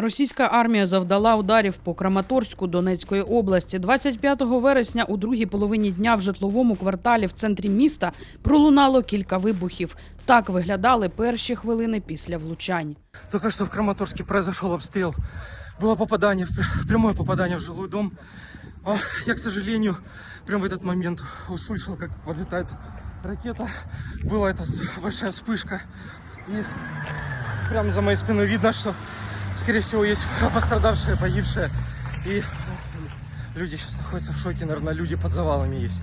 Російська армія завдала ударів по Краматорську Донецької області. 25 вересня у другій половині дня в житловому кварталі в центрі міста пролунало кілька вибухів. Так виглядали перші хвилини після влучань. Только что в Краматорске произошел обстрел. Было попадание, в пр- прямое попадание в жилой дом. А, Я, к сожалению, прямо в этот момент услышал, как подлетает ракета. Была эта с- большая вспышка. И прямо за моей спиной видно, что, скорее всего, есть пострадавшие, погибшие. И люди сейчас находятся в шоке. Наверное, люди под завалами есть.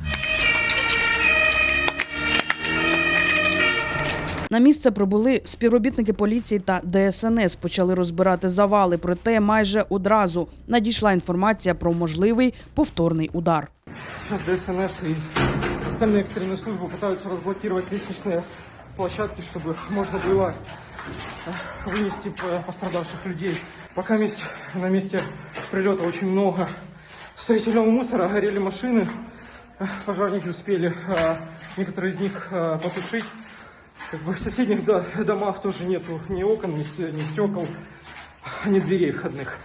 На місце прибули співробітники поліції та ДСНС. Почали розбирати завали. Проте майже одразу надійшла інформація про можливий повторний удар. Сейчас ДСНС и остальные экстренные службы пытаются разблокировать лестничные площадки, чтобы можно было э, вынести п- пострадавших людей. Пока на месте прилета очень много строительного мусора, горели машины, Э, пожарники успели э, некоторые из них э, потушить. В соседних до- домах тоже нету ни окон, ни стекол, ни дверей входных.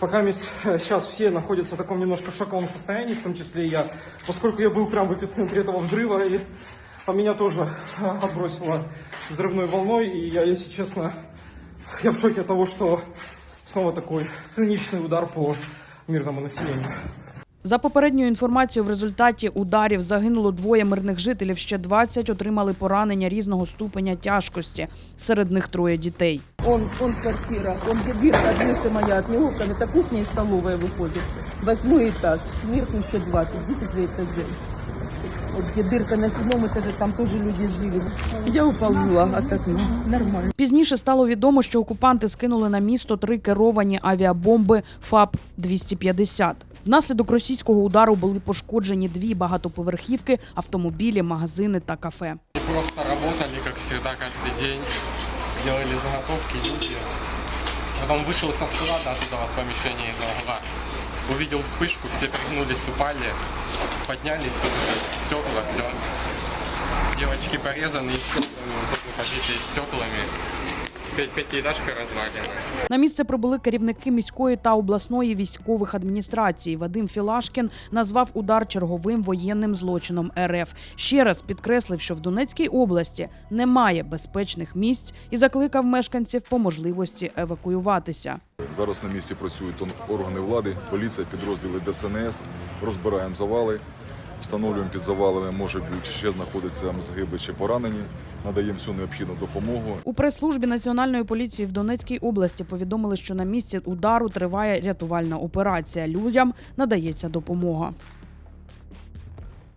Пока сейчас все находятся в таком немножко шоковом состоянии, в том числе и я, поскольку я был прямо в эпицентре этого взрыва, и а меня тоже а, отбросило взрывной волной, и я, если честно, я в шоке от того, что снова такой циничный удар по мирному населению. За попередньою інформацією, в результаті ударів загинуло двоє мирних жителів. Ще 20 отримали поранення різного ступеня тяжкості. Серед них троє дітей. Он, он квартира, он где дверка дверца моя от него, там это кухня и столовая выходит. Восьмой этаж, сверху еще 20, 10 этажей. Вот где дырка на седьмом этаже, там тоже люди жили. Я уползла от окна, нормально. Пізніше стало відомо, що окупанти скинули на місто три керовані авіабомби ФАП-250. Внаслідок російського удару були пошкоджені дві багатоповерхівки, автомобілі, магазини та кафе. Просто работали, как всегда, каждый день. Делали заготовки, люди. Потом вышел со склада оттуда от помещения из угла. Увидел вспышку, все пригнулись, упали. Поднялись, стекла, все. Девочки порезаны и стеклами, вот тут побитые стеклами. Пятиэтажка развалена. На місце прибули керівники міської та обласної військових адміністрацій. Вадим Філашкін назвав удар черговим воєнним злочином РФ. Ще раз підкреслив, що в Донецькій області немає безпечних місць і закликав мешканців по можливості евакуюватися. Зараз на місці працюють органи влади, поліція, підрозділи ДСНС, розбираємо завали, встановлюємо під завалами, може бути ще знаходяться згиби чи поранені, надаємо всю необхідну допомогу. У прес-службі національної поліції в Донецькій області повідомили, що на місці удару триває рятувальна операція. Людям надається допомога.